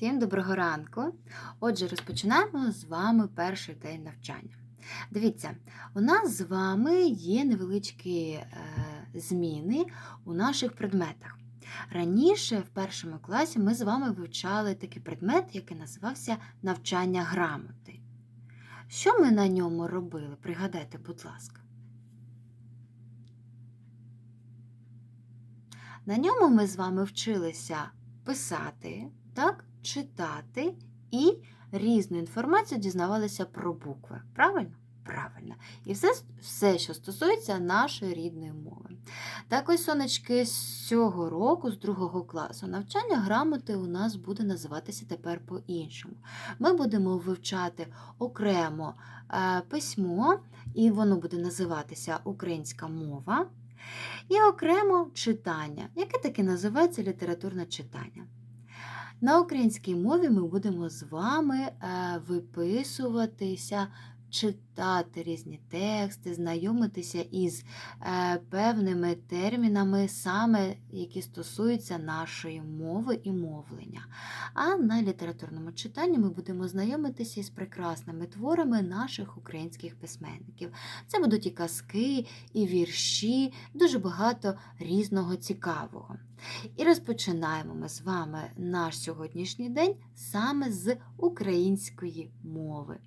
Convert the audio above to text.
Всім доброго ранку. Отже, розпочинаємо з вами перший день навчання. Дивіться, у нас з вами є невеличкі е, зміни у наших предметах. Раніше, в першому класі, ми з вами вивчали такий предмет, який називався навчання грамоти. Що ми на ньому робили? Пригадайте, будь ласка. На ньому ми з вами вчилися писати, так, читати і різну інформацію дізнавалися про букви. Правильно? Правильно. І все, все, що стосується нашої рідної мови. Так ось, сонечки, з цього року, з другого класу, навчання грамоти у нас буде називатися тепер по-іншому. Ми будемо вивчати окремо е, письмо, і воно буде називатися українська мова. І окремо читання, яке таки називається літературне читання. На українській мові ми будемо з вами е, виписуватися, читати різні тексти, знайомитися із е, певними термінами, саме які стосуються нашої мови і мовлення. А на літературному читанні ми будемо знайомитися із прекрасними творами наших українських письменників. Це будуть і казки, і вірші, дуже багато різного цікавого. І розпочинаємо ми з вами наш сьогоднішній день саме з української мови.